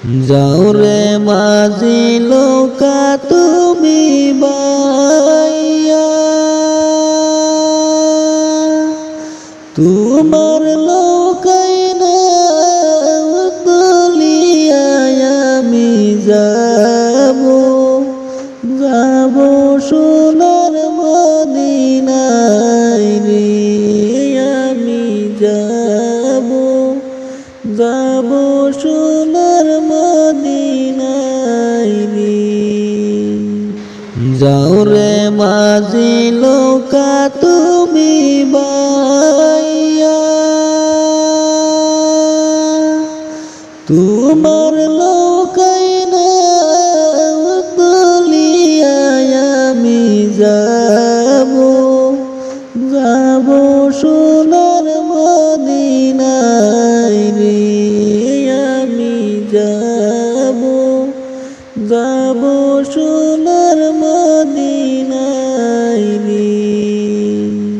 যাও রে মাঝি লোকা তুমি বাইয়া। তোমার লোকাই না আমি যাব। যাব সোনার মদিনায় রে আমি যাব। যাব সোনার যাও রে মাঝি লোকা তুমি বাইয়া। তোমার লোকাই না আমি যাব। যাব সোনার মদিনায় যাব সোনার মা